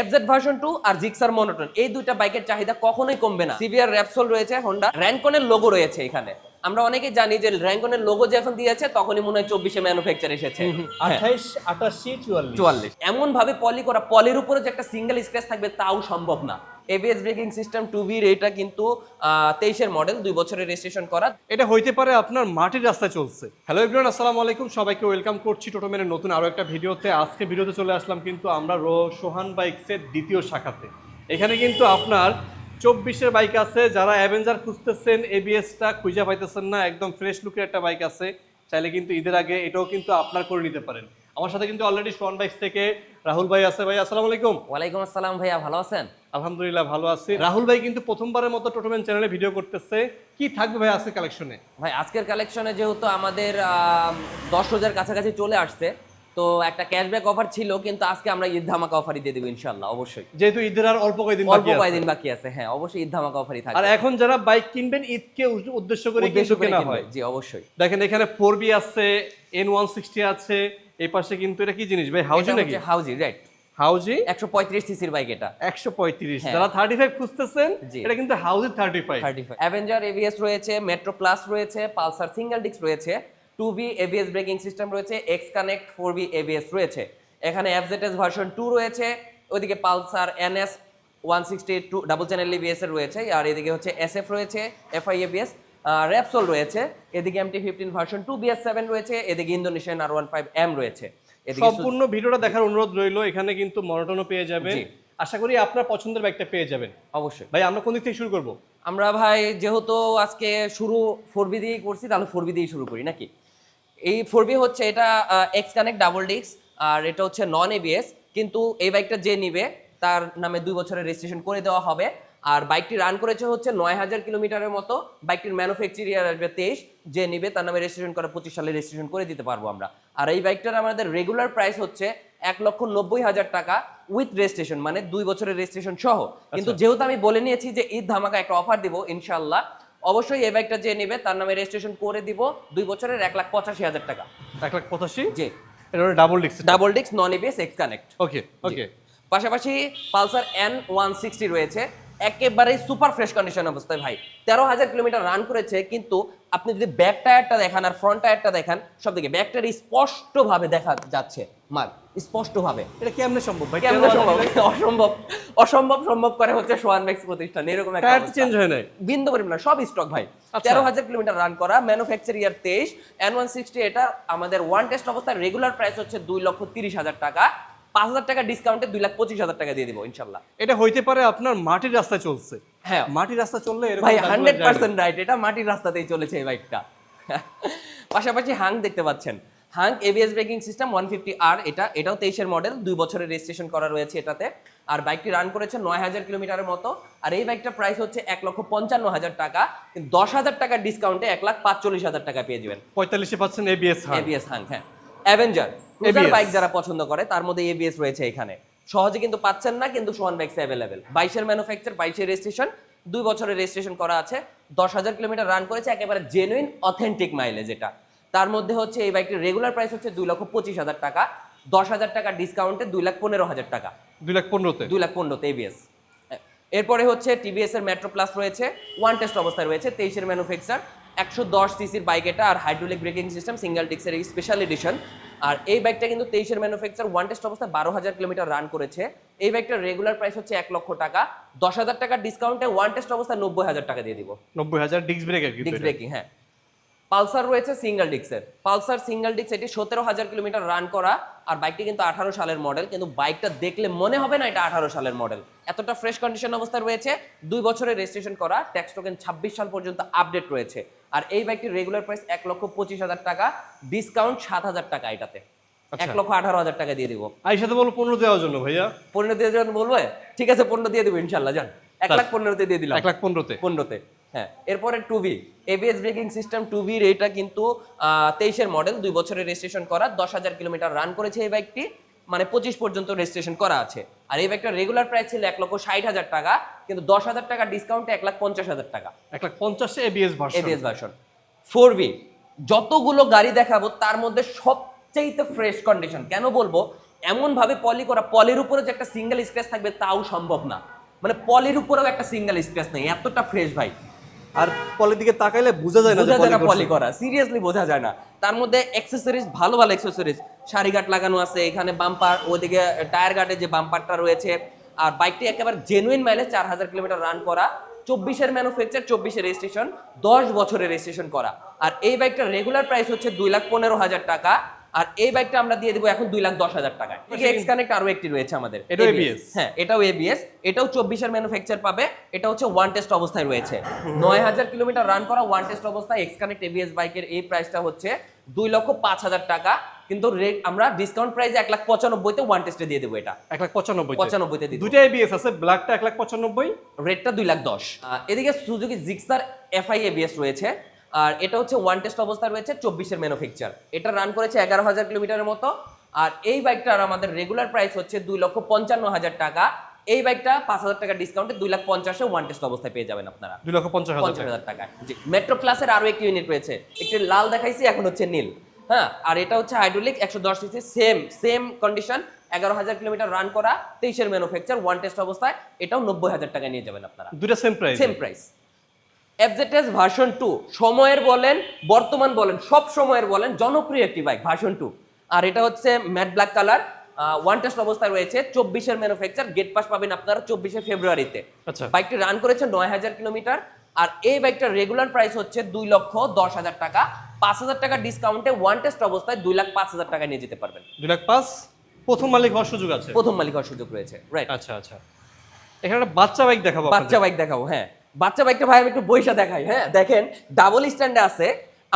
FZ version two আর Gixxer monotone এই দুইটা বাইকের চাহিদা কখনোই কমবে না। সিভিয়ার র্যাপসোল রয়েছে হোন্ডা র্যাঙ্কনের লোগো রয়েছে এখানে। আমরা অনেকেই জানি যে র্যাঙ্কনের লোগো যখন দিয়েছে তখনই মনে হয় চব্বিশে ম্যানুফ্যাকচার এসেছে। হ্যাঁ। চুয়াল্লিশ। এমন ভাবে পলি করা পলির উপরে যে একটা সিঙ্গেল স্ক্র্যাচ থাকবে তাও সম্ভব না। এবিএস ব্রেকিং সিস্টেম টু বির এটা কিন্তু তেইশের মডেল দুই বছরের রেজিস্ট্রেশন করা। এটা হইতে পারে আপনার মাটির রাস্তায় চলছে। হ্যালো এভরিওয়ান আসসালামু আলাইকুম। সবাইকে ওয়েলকাম করছি টোটোমেনের নতুন আরও একটা ভিডিওতে। আজকে ভিডিওতে চলে আসলাম কিন্তু আমরা রো সোহান বাইকসের দ্বিতীয় শাখাতে। এখানে কিন্তু আপনার চব্বিশের বাইক আছে। যারা অ্যাভেঞ্জার খুঁজতেছেন এবিএসটা খুঁজে পাইতেছেন না একদম ফ্রেশ লুকের একটা বাইক আছে। চাইলে কিন্তু ঈদের আগে এটাও কিন্তু আপনার করে নিতে পারেন। আমার সাথে কিন্তু অলরেডি সোহান বাইকস থেকে রাহুল ভাই আছে। ভাই আসসালামু আলাইকুম। ওয়ালাইকুম আসসালাম ভাইয়া ভালো আছেন? আলহামদুলিল্লাহ ভালো আছি। রাহুল ভাই কিন্তু প্রথমবারের মতো টোটোম্যান চ্যানেলে ভিডিও করতেছে। কি থাকবে ভাই আজকে কালেকশনে ভাই আজকের কালেকশনে যেহেতু আমাদের দশ হাজার কাছাকাছি চলে আসছে তো একটা ক্যাশব্যাক অফার ছিল কিন্তু আজকে আমরা ঈদ ধামাকা অফারই দিয়ে দেবো ইনশাল্লাহ অবশ্যই। যেহেতু ঈদের আর অল্প কয়েকদিন অল্প কয়েকদিন বাকি আছে হ্যাঁ অবশ্যই ঈদ ধামাকা অফারই আর এখন যারা বাইক কিনবেন ঈদকে উদ্দেশ্য করে উদ্দেশ্য করে কেনা হয়। জি অবশ্যই। দেখেন এখানে ফোর বি আছে এন ওয়ান সিক্সটি আছে এই পাশে কিন্তু এটা কি জিনিস ভাই হাউজি নাকি? হাউজি রাইট হাউজি? একশো পঁয়ত্রিশ সিসির বাইক এটা। একশো পঁয়ত্রিশ। হ্যাঁ। যারা থার্টি ফাইভ খুঁজতেছেন এটা কিন্তু হাউজি thirty five thirty five avenger AVS রয়েছে মেট্রো প্লাস রয়েছে পালসার সিঙ্গেল ডিস্ক রয়েছে two B ABS braking system রয়েছে X connect four B ABS রয়েছে। এখানে এফজেডএস ভার্সন টু রয়েছে ওইদিকে Pulsar NS one sixty two double channel ABS এর রয়েছে আর এদিকে হচ্ছে এসএফ রয়েছে এফআই এবিএস র্যাপসোল রয়েছে এদিকে MT fifteen version two BS seven রয়েছে এদিকে Indonesian R one five M রয়েছে। সম্পূর্ণ ভিডিওটা দেখার অনুরোধ রইল এখানে কিন্তু মনোটনও পেয়ে যাবেন। আশা করি আপনার পছন্দের বাইকটা পেয়ে যাবেন। অবশ্যই। ভাই আমরা কোন দিক থেকে শুরু করব? আমরা ভাই যেহেতু আজকে শুরু ফোর বি দিয়েই করছি তাহলে ফোর বি দিয়েই শুরু করি নাকি? এই ফোর বি হচ্ছে এটা এক্স কানেক্ট ডাবল ডিস্ক আর এটা হচ্ছে নন এবিএস কিন্তু এই বাইকটা যে নিবে তার নামে দুই বছরের রেজিস্ট্রেশন করে দেওয়া হবে। আর বাইকটি রান করেছে হচ্ছে নয় হাজার কিলোমিটারের মতো। বাইকটির ম্যানুফ্যাকচার ইয়ার আসবে তেইশ যে নিবে তার নামে রেজিস্ট্রেশন করে পঁচিশ সালে রেজিস্ট্রেশন করে দিতে পারব আমরা। আর এই বাইকটার আমাদের রেগুলার প্রাইস হচ্ছে এক লক্ষ নব্বই হাজার টাকা উইথ রেজিস্ট্রেশন মানে দুই বছরের রেজিস্ট্রেশন সহ। কিন্তু যেহেতু আমি বলে নিয়েছি যে ঈদ ধামাকা একটা অফার দিব ইনশাল্লাহ অবশ্যই এই বাইকটা যে নেবে তার নামে রেজিস্ট্রেশন করে দিব দুই বছরের এক লাখ পঁচাশি হাজার টাকা। এক লাখ পঁচাশি? জি। এটা double disc double disc non ABS X connect okay okay পাশাপাশি পালসার এন ওয়ান সিক্সটি রয়েছে। একেবারেই সুপার ফ্রেশ কন্ডিশন অবস্থায় ভাই। তেরো হাজার কিলোমিটার রান করেছে কিন্তু আপনি যদি ব্যাক টায়ারটা দেখান আর ফ্রন্ট টায়ারটা দেখান সব দিকে ব্যাক টায়ার স্পষ্টভাবে দেখা যাচ্ছে। মাল স্পষ্টভাবে। এটা কেমনে সম্ভব ভাই? কেমন সম্ভব? অসম্ভব। অসম্ভব সম্ভব করে হচ্ছে সোয়ান ম্যাক্স প্রতিষ্ঠান। এরকম একটা টায়ার চেঞ্জ হয় নাই? বিন্দু পরিমাণ না, সব স্টক ভাই। আচ্ছা। তেরো হাজার কিলোমিটার রান করা ম্যানুফ্যাকচার ইয়ার তেইশ এন ওয়ান সিক্সটি এটা আমাদের ওয়ান টেস্ট অবস্থায় রেগুলার প্রাইস হচ্ছে দুই লক্ষ তিরিশ হাজার টাকা। পাঁচ হাজার টাকা ডিসকাউন্টে দুই লাখ পঁচিশ হাজার টাকা দিয়ে দিব ইনশাল্লাহ। এটা হইতে পারে আপনার মাটির রাস্তায় চলছে। হ্যাঁ। মাটির রাস্তা চললে ভাই হান্ড্রেড পার্সেন্ট রাইট এটা মাটির রাস্তাতেই চলেছে এই বাইকটা। পাশাপাশি হাং দেখতে পাচ্ছেন। Hang ABS braking system one fifty আর এটা এটাও তেইশের মডেল দুই বছরের রেজিস্ট্রেশন করা রয়েছে এটাতে। আর বাইকটি রান করেছে নয় হাজার কিলোমিটারের মতো। আর এই বাইকটার প্রাইস হচ্ছে এক লক্ষ পঞ্চান্ন হাজার টাকা। দশ হাজার টাকার ডিসকাউন্টে এক লাখ পাঁচচল্লিশ হাজার টাকা পেয়ে যাবেন। পঁয়তাল্লিশে পাচ্ছেন এবিএস এবিএস হাং হ্যাঁ। অ্যাভেঞ্জার ABS বাইক যারা পছন্দ করে তার মধ্যে এবিএস রয়েছে এখানে। সহজে কিন্তু পাচ্ছেন না কিন্তু সোয়ান বাইকস অ্যাভেলেবেল বাইশের ম্যানুফ্যাকচার বাইশের রেজিস্ট্রেশন দুই বছরের রেজিস্ট্রেশন করা আছে। দশ হাজার কিলোমিটার রান করেছে একেবারে জেনুইন অথেন্টিক মাইলেজ এটা। তার মধ্যে হচ্ছে এই বাইকটির রেগুলার প্রাইস হচ্ছে দুই লক্ষ পঁচিশ হাজার টাকা। দশ হাজার টাকা ডিসকাউন্টে দুই লাখ পনেরো হাজার টাকা। দুই লাখ পনেরোতে? দুই লাখ পনেরোতে এবিএস এরপরে হচ্ছে টিভিএস এর মেট্রো প্লাস রয়েছে ওয়ান টেস্ট অবস্থায় রয়েছে তেইশের ম্যানুফ্যাকচার একশো দশ সিসির বাইক এটা আর হাইড্রোলিক ব্রেকিং সিস্টেম সিঙ্গেল ডিক্সের এই স্পেশাল এডিশন আর এই বাইকটা কিন্তু তেইশের ম্যানুফ্যাকচার ওয়ান টেস্ট অবস্থায় বারো হাজার কিলোমিটার রান করেছে। এই বাইকটার রেগুলার প্রাইস হচ্ছে এক লক্ষ টাকা। দশ হাজার টাকার ডিসকাউন্টে ওয়ান টেস্ট অবস্থায় নব্বই হাজার টাকা দিয়ে দিব। নব্বই হাজার ব্রেকার কিন্তু ডিক্স ব্রেকিং হ্যাঁ। পালসার রয়েছে সিঙ্গেল ডিক্সের পালসার সিঙ্গেল ডিক্স এটি সতেরো হাজার কিলোমিটার রান করা। আর বাইকটি কিন্তু আঠারো সালের মডেল কিন্তু বাইকটা দেখলে মনে হবে না এটা আঠারো সালের মডেল এতটা ফ্রেশ কন্ডিশন অবস্থায় রয়েছে। দুই বছরের রেজিস্ট্রেশন করা। ট্যাক্স টোকেন ছাব্বিশ সাল পর্যন্ত আপডেট রয়েছে। আর এই বাইকটির রেগুলার প্রাইস এক লক্ষ পঁচিশ হাজার টাকা ডিসকাউন্ট সাত হাজার টাকা এটাতে। এক আচ্ছা। লক্ষ আঠারো হাজার টাকা দিয়ে দিব। আইসাতে বলো পনেরো দেওয়ার জন্য ভাইয়া। পনেরো দিয়ে যখন বলবে? ঠিক আছে পনেরো দিয়ে দিব ইনশাল্লাহ জান। এক লাখ পনেরোতে দিয়ে দিলাম। এক লাখ পনেরোতে। পনেরোতে হ্যাঁ। এরপরে two B ABS braking system two বির এটা কিন্তু তেইশের মডেল দুই বছরের রেজিস্ট্রেশন করা দশ হাজার কিলোমিটার রান করেছে এই বাইকটি মানে পঁচিশ পর্যন্ত রেজিস্ট্রেশন করা আছে। আর এই বাইকটার রেগুলার প্রাইস ছিল এক লক্ষ ষাট হাজার টাকা। কিন্তু দশ হাজার টাকা ডিসকাউন্টে এক লাখ পঞ্চাশ হাজার টাকা। এক লাখ পঞ্চাশে ABS version ABS version four B যতগুলো গাড়ি দেখাবো তার মধ্যে সবচেয়ে ফ্রেশ কন্ডিশন কেন বলব? এমন ভাবে পলি করা পলির উপরে যে একটা সিঙ্গেল স্ক্র্যাচ থাকবে তাও সম্ভব না। মানে পলির উপরেও একটা সিঙ্গেল স্ক্র্যাচ নেই এতটা ফ্রেশ ভাই। আর পলের দিকে তাকাইলে বোঝা যায় না বোঝা যায় না পলি করা সিরিয়াসলি বোঝা যায় না। তার মধ্যে অ্যাক্সেসরিজ ভালো ভালো অ্যাক্সেসরিজ সারিঘাট লাগানো আছে এখানে বাম্পার ওদিকে টায়ার গার্ডে যে বাম্পারটা রয়েছে আর বাইকটি একেবারে জেনুইন মাইলেজ চার হাজার কিলোমিটার রান করা চব্বিশের ম্যানুফ্যাকচার চব্বিশের রেজিস্ট্রেশন দশ বছরের রেজিস্ট্রেশন করা। আর এই বাইকটার রেগুলার প্রাইস হচ্ছে দুই লাখ পনেরো হাজার টাকা আর এই বাইকটা আমরা দিয়ে দেবো এখন দুই লাখ দশ হাজার টাকায় এক্স কানেক্ট আরও একটি রয়েছে আমাদের? হ্যাঁ এটাও এবিএস এটাও চব্বিশের ম্যানুফ্যাকচার পাবে। এটা হচ্ছে ওয়ান টেস্ট অবস্থায় রয়েছে। নয় হাজার কিলোমিটার রান করা ওয়ান টেস্ট অবস্থায় এক্স কানেক্ট এবিএস বাইকের এই প্রাইসটা হচ্ছে দুই লক্ষ পাঁচ হাজার টাকা। কিন্তু আমরা ডিসকাউন্ট প্রাইসে এক লাখ পঁচানব্বইতে ওয়ান টেস্টে দিয়ে দেবো এটা। এক লাখ পঁচানব্বই পঁচানব্বইতে দেবো। দুইটা এবিএস আছে ব্ল্যাকটা এক লাখ পঁচানব্বই। রেটটা দুই লাখ দশ। এদিকে সুজুকি জিক্সার এফআই এবিএস রয়েছে। আর এটা হচ্ছে ওয়ান টেস্ট অবস্থায় রয়েছে চব্বিশের ম্যানুফ্যাকচার এটা রান করেছে এগারো হাজার কিলোমিটারের মতো। আর এই বাইকটার আমাদের রেগুলার প্রাইস হচ্ছে দুই লক্ষ পঞ্চান্ন হাজার টাকা। এই বাইকটা পাঁচ হাজার টাকা ডিসকাউন্টে দুই লাখ পঞ্চাশে ওয়ান টেস্ট অবস্থায় পেয়ে যাবেন আপনারা। দুই লক্ষ পঞ্চাশ হাজার টাকা। জি মেট্রো ক্লাসের আরও একটি ইউনিট রয়েছে। একটি লাল দেখাইছি এখন হচ্ছে নীল। হ্যাঁ আর এটা হচ্ছে হাইড্রোলিক একশো দশ সিসি সেম সেম কন্ডিশন এগারো হাজার কিলোমিটার রান করা তেইশের ম্যানুফ্যাকচার ওয়ান টেস্ট অবস্থায় এটাও নব্বই হাজার টাকা নিয়ে যাবেন আপনারা। দুইটা same price same price FZS version two সময়ের বলেন বর্তমান বলেন সব সময়ের বলেন জনপ্রিয় একটি বাইক ভার্সন টু আর এটা হচ্ছে matte black colour one test অবস্থায় রয়েছে চব্বিশের ম্যানুফ্যাকচার গেট পাস পাবেন আপনারা চব্বিশে ফেব্রুয়ারিতে। আচ্ছা। বাইকটি রান করেছে নয় হাজার কিলোমিটার আর এই বাইকটার রেগুলার প্রাইস হচ্ছে দুই লক্ষ দশ হাজার টাকা। পাঁচ হাজার টাকা ডিসকাউন্টে ওয়ান টেস্ট অবস্থায় দুই লাখ পাঁচ হাজার টাকা নিয়ে যেতে পারবেন। দুই লাখ পাঁচ? প্রথম মালিক হওয়ার সুযোগ আছে? প্রথম মালিক হওয়ার সুযোগ রয়েছে রাইট আচ্ছা আচ্ছা। এখানে একটা বাচ্চা বাইক দেখাবো বাচ্চা বাইক দেখাবো হ্যাঁ। বাচ্চা বাইকটা ভাই আমি একটু বইসা দেখাই হ্যাঁ। দেখেন ডাবল স্ট্যান্ডে আছে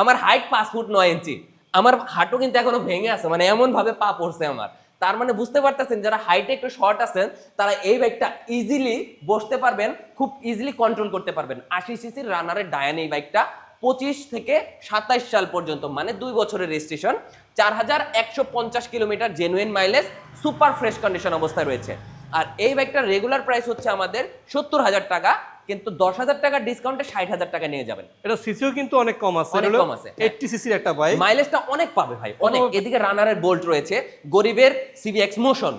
আমার হাইট পাঁচ ফুট নয় ইঞ্চি আমার হাঁটু কিন্তু এখনও ভেঙে আছে মানে এমন ভাবে পা পড়ছে আমার। তার মানে বুঝতে পারতেছেন, যারা হাইটে একটু শর্ট আছেন, তারা এই বাইকটা ইজিলি বসতে পারবেন, খুব ইজিলি কন্ট্রোল করতে পারবেন। আশি সিসির রানারের ডায়ান এই বাইকটা পঁচিশ থেকে সাতাইশ সাল পর্যন্ত মানে দুই বছরের রেজিস্ট্রেশন চার হাজার একশো পঞ্চাশ kilometre genuine mileage super fresh condition অবস্থায় রয়েছে। আর এই বাইকটার রেগুলার প্রাইস হচ্ছে আমাদের সত্তর হাজার টাকা কিন্তু দশ হাজার টাকার ডিসকাউন্টে ষাট হাজার টাকা নিয়ে যাবেন। এটা সিসিও কিন্তু অনেক কম আছে। অনেক কম আছে, হ্যাঁ। এইটটি সিসির একটা বাইক মাইলেজটা অনেক পাবে ভাই অনেক। এদিকে রানারের বোল্ট রয়েছে গরিবের সিবি এক্সমোশন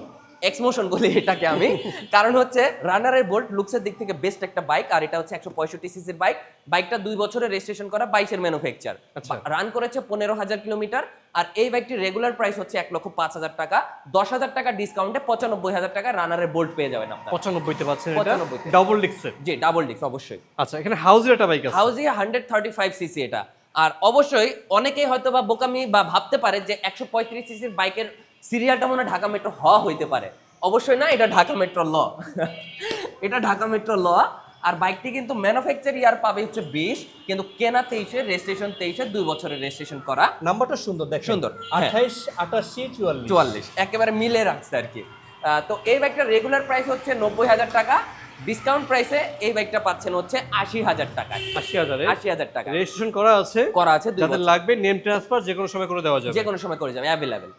এক্সমোশন বলি এটাকে আমি। কারণ হচ্ছে রানারের বোল্ট লুকসের দিক থেকে বেস্ট একটা বাইক আর এটা হচ্ছে একশো পঁয়ষট্টি সিসির বাইক বাইকটা দুই বছরের রেজিস্ট্রেশন করা বাইশের ম্যানুফ্যাকচার আচ্ছা। রান করেছে পনেরো হাজার কিলোমিটার আর এই বাইকটির রেগুলার প্রাইস হচ্ছে এক লক্ষ পাঁচ হাজার টাকা। দশ হাজার টাকা ডিসকাউন্টে পঁচানব্বই হাজার টাকা রানারের বোল্ট পেয়ে যাবেন আপনার। পঁচানব্বইতে পাচ্ছেন এটা? 95 তে। ডাবল ডিক্সের জি ডাবল ডিস্ক অবশ্যই। আচ্ছা এখানে একটা বাইক আছে। হাউজি হান্ড্রেড থার্টি ফাইভ সিসি এটা। আর অবশ্যই অনেকেই হয়তো বা বোকামি বা ভাবতে পারে যে একশো পঁয়ত্রিশ সিসির বাইকের সিরিয়ালটা মনে হয় ঢাকা মেট্রো হ হইতে পারে। অবশ্যই না এটা ঢাকা মেট্রো ল। এটা ঢাকা মেট্রো ল। আর বাইকটি কিন্তু ম্যানুফ্যাকচার ইয়ার পাবে হচ্ছে বিশ কিন্তু কেনা তেইশে রেজিস্ট্রেশন তেইশে দুই বছরের রেজিস্ট্রেশন করা। নাম্বারটা সুন্দর দেখ সুন্দর, হ্যাঁ। আঠাইশ আটাশি চুয়াল্লিশ। চুয়াল্লিশ একেবারে মিলে রাখছে আর কি। আহ, তো এই বাইকটার রেগুলার প্রাইস হচ্ছে নব্বই হাজার টাকা। ডিসকাউন্ট প্রাইসে এই বাইকটা পাচ্ছেন হচ্ছে আশি হাজার টাকা। আশি হাজার আশি হাজার টাকা। রেজিস্ট্রেশন করা আছে। করা আছে দুই যাদের লাগবে নেম ট্রান্সফার যে কোনো সময় করে দেওয়া যাবে। যে কোনো সময় করে যাবে available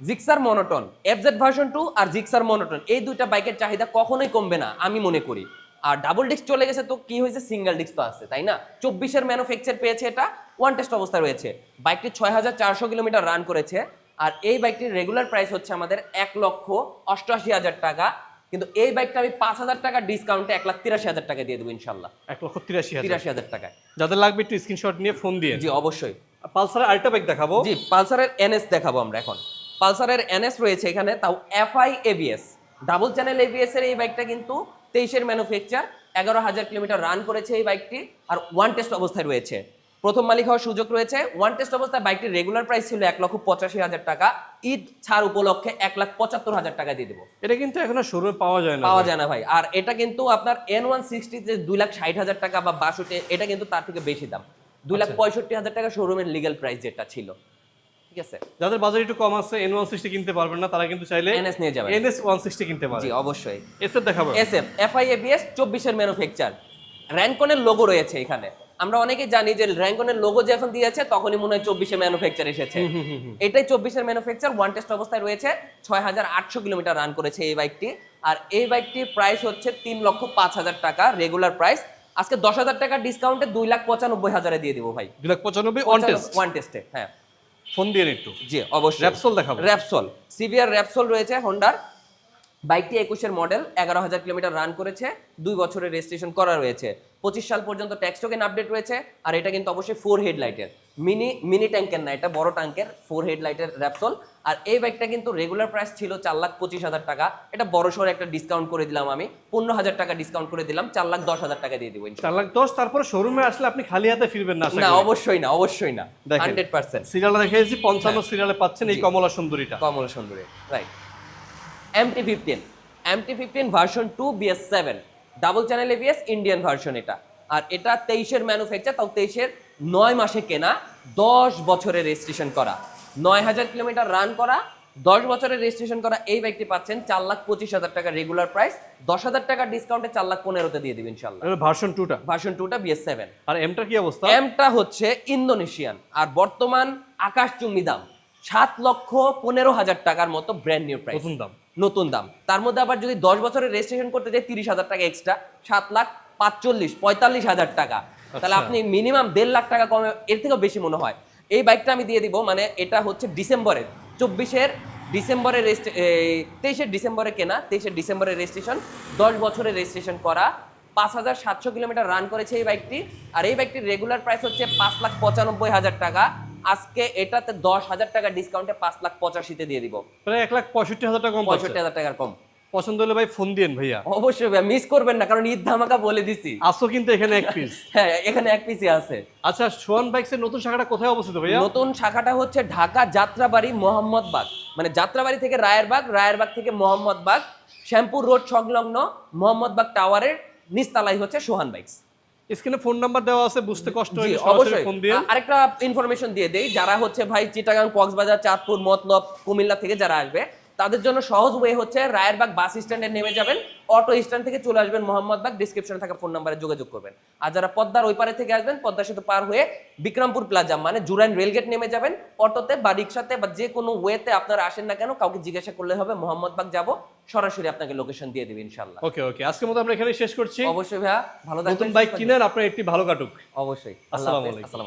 Gixxer monotone FZ version two আর জিক্সার মনোটন এই দুইটা বাইকের চাহিদা কখনোই কমবে না আমি মনে করি। আর ডাবল ডিস্ক চলে গেছে তো কি হয়েছে? সিঙ্গেল ডিস্ক তো আছে তাই না? চব্বিশের ম্যানুফ্যাকচার পেয়েছে এটা ওয়ান টেস্ট অবস্থা রয়েছে। বাইকটি ছয় হাজার চারশো কিলোমিটার রান করেছে আর এই বাইকটির রেগুলার প্রাইস হচ্ছে আমাদের এক লক্ষ অষ্টআশি হাজার টাকা। কিন্তু এই বাইকটা আমি পাঁচ হাজার টাকা ডিসকাউন্টে এক লাখ তিরাশি হাজার টাকা দিয়ে দেবো ইনশাল্লাহ। এক লক্ষ তিরাশি তিরাশি হাজার টাকায়। যাদের লাগবে একটু স্ক্রিনশট নিয়ে ফোন দিয়ে। জি অবশ্যই। পালসারের আরেকটা বাইক দেখাবো। জি পালসারের এনএস দেখাবো আমরা এখন। পালসারের এনএস রয়েছে এখানে তাও FI ABS double channel ABS এর এই বাইকটা কিন্তু তেইশের ম্যানুফ্যাকচার এগারো হাজার কিলোমিটার রান করেছে এই বাইকটি আর ওয়ান টেস্ট অবস্থায় রয়েছে। প্রথম মালিক হওয়ার সুযোগ রয়েছে ওয়ান টেস্ট অবস্থায় বাইকটির রেগুলার প্রাইস ছিল এক লক্ষ পঁচাশি হাজার টাকা ঈদ ছাড় উপলক্ষে এক লাখ পঁচাত্তর হাজার টাকা দিয়ে দেবো। এটা কিন্তু এখন শোরুমে পাওয়া যায় না পাওয়া যায় না ভাই আর এটা কিন্তু আপনার এন ওয়ান সিক্সটিতে দুই লাখ ষাট হাজার টাকা বা বাষট্টি এটা কিন্তু তার থেকে বেশি দাম। দুই লাখ পঁয়ষট্টি হাজার টাকা শোরুমের লিগ্যাল প্রাইস যেটা ছিল। ঠিক আছে। যাদের বাজার একটু কম আছে এন ওয়ান সিক্সটি কিনতে পারবেন না তারা কিন্তু চাইলে এনএস নিয়ে যাবেন। এনএস ওয়ান সিক্সটি কিনতে পারে জি অবশ্যই। এসএফ দেখাবো। এসএফ এফআইএবিএস চব্বিশের ম্যানুফ্যাকচার র্যাঙ্কনের লোগো রয়েছে এখানে। আমরা অনেকেই জানি যে র্যাঙ্কনের লোগো যখন দিয়েছে তখনই মনে হয় চব্বিশে ম্যানুফ্যাকচার এসেছে। এটাই চব্বিশের ম্যানুফ্যাকচার ওয়ান টেস্ট অবস্থায় রয়েছে ছয় হাজার আটশো কিলোমিটার রান করেছে এই বাইকটি আর এই বাইকটির প্রাইস হচ্ছে তিন লক্ষ পাঁচ হাজার টাকা রেগুলার প্রাইস আজকে দশ হাজার টাকা ডিসকাউন্টে দুই লাখ পঁচানব্বই হাজারে দিয়ে দিব ভাই। দুই লাখ পঁচানব্বই অন টেস্ট ওয়ান টেস্টে হ্যাঁ। ফোন দিয়ে একটু জি অবশ্যই। র্যাপসল দেখাবো। র্যাপসল সিভিয়ার র্যাপসল রয়েছে হোন্ডার বাইকটি একুশের মডেল এগারো হাজার কিলোমিটার রান করেছে দুই বছরের রেজিস্ট্রেশন করা রয়েছে। পঁচিশ সাল পর্যন্ত ট্যাক্স টোকেন আপডেট রয়েছে আর এটা কিন্তু অবশ্যই ফোর হেডলাইটের মিনি মিনি ট্যাঙ্কের না এটা বড় ট্যাঙ্কের ফোর হেডলাইটের র্যাপসল আর এই বাইকটা কিন্তু রেগুলার প্রাইস ছিল চার লাখ পঁচিশ হাজার টাকা। এটা বড় সড়ো একটা ডিসকাউন্ট করে দিলাম আমি। পনেরো হাজার টাকা ডিসকাউন্ট করে দিলাম চার লাখ দশ হাজার টাকা দিয়ে দিব চার লাখ দশ তারপরে শোরুমে আসলে আপনি খালি হাতে ফিরবেন না না অবশ্যই না অবশ্যই না হান্ড্রেড পার্সেন্ট সিরিয়ালে দেখেছি পঞ্চান্ন সিরিয়ালে পাচ্ছেন এই কমলা সুন্দরীটা। কমলা সুন্দরী right MT fifteen MT fifteen version two BS seven double channel ABS Indian version এটা। আর এটা তেইশের ম্যানুফ্যাকচার তাও তেইশের নয় মাসে কেনা দশ বছরের রেজিস্ট্রেশন করা। নয় হাজার কিলোমিটার রান করা দশ বছরের রেজিস্ট্রেশন করা এই বাইকটি পাচ্ছেন চার লাখ পঁচিশ হাজার টাকা রেগুলার প্রাইস দশ হাজার টাকার ডিসকাউন্টে চার লাখ পনেরোতে দিয়ে দিবেন ইনশাল্লাহ ভার্সন টুটা ভার্সন টুটা বিএস সেভেন আর এমটার কি অবস্থা? এমটা হচ্ছে ইন্দোনেশিয়ান আর বর্তমান আকাশচুম্বী দাম সাত লক্ষ পনেরো হাজার টাকার মতো ব্র্যান্ড নিউ প্রাইস নতুন দাম। নতুন দাম। তার মধ্যে আবার যদি দশ বছরের রেজিস্ট্রেশন করতে যাই তিরিশ হাজার টাকা এক্সট্রা সাত লাখ পাঁচচল্লিশ পঁয়তাল্লিশ হাজার টাকা। তাহলে আচ্ছা। আপনি মিনিমাম দেড় লাখ টাকা কমে এর থেকেও বেশি মনে হয়। এই বাইকটা আমি দিয়ে দিব মানে এটা হচ্ছে ডিসেম্বরের চব্বিশের ডিসেম্বরের তেইশের ডিসেম্বরে কেনা তেইশের ডিসেম্বরের রেজিস্ট্রেশন দশ বছরের রেজিস্ট্রেশন করা পাঁচ হাজার সাতশো কিলোমিটার রান করেছে এই বাইকটি আর এই বাইকটির রেগুলার প্রাইস হচ্ছে পাঁচ লাখ পঁচানব্বই হাজার টাকা আজকে এটাতে দশ হাজার টাকা ডিসকাউন্টে পাঁচ লাখ পঁচাশিতে দিয়ে দিব। প্রায় এক লাখ পঁয়ষট্টি হাজার টাকা কম পঁয়ষট্টি হাজার টাকার কম। পছন্দ হলে ভাই ফোন দিন ভাইয়া। অবশ্যই মিস করবেন না কারণ ঈদ ধামাকা বলে দিছি। আসো কিন্তু এখানে এক পিস হ্যাঁ এখানে এক পিসি আছে। আচ্ছা সোহান বাইকসের নতুন শাখাটা কোথায় অবস্থিত ভাইয়া? নতুন শাখাটা হচ্ছে ঢাকা যাত্রাবাড়ি মোহাম্মদবাগ। মানে যাত্রাবাড়ি থেকে রায়েরবাগ রায়েরবাগ থেকে মোহাম্মদবাগ শ্যামপুর রোড সংলগ্ন মোহাম্মদবাগ টাওয়ারের নিচতলায় হচ্ছে সোহান বাইকস। স্ক্রিনে ফোন নাম্বার দেওয়া আছে বুঝতে কষ্ট হলে অবশ্যই। ফোন দিয়ে। আরেকটা ইনফরমেশন দিয়ে দেই যারা হচ্ছে ভাই চিটাগাং কক্সবাজার চাঁদপুর মতলব কুমিল্লা থেকে যারা আসবে তাদের জন্য সহজ ওয়ে হচ্ছে রায়েরবাগ বাস স্ট্যান্ডে নেমে যাবেন অটো স্ট্যান্ড থেকে চলে আসবেন মোহাম্মদবাগ ডিসক্রিপশনে থাকা ফোন নাম্বারে যোগাযোগ করবেন। আর যারা পদ্মার ওই পারে থেকে আসবেন পদ্মা সেতু পার হয়ে বিক্রমপুর প্লাজা মানে জুরাইন রেলগেট নেমে যাবেন অটোতে বা রিক্সাতে বা যে কোনো ওয়েতে আপনারা আসেন না কেন কাউকে জিজ্ঞাসা করলে হবে মোহাম্মদবাগ যাব সরাসরি আপনাকে লোকেশন দিয়ে দেবে ইনশাল্লাহ ওকে ওকে আজকের মতো আমরা এখানে শেষ করছি। অবশ্যই ভাইয়া ভালো থাকবেন নতুন বাইক কিনেন আপনার একটি ভালো কাটুক। অবশ্যই। আসসালামু আলাইকুম।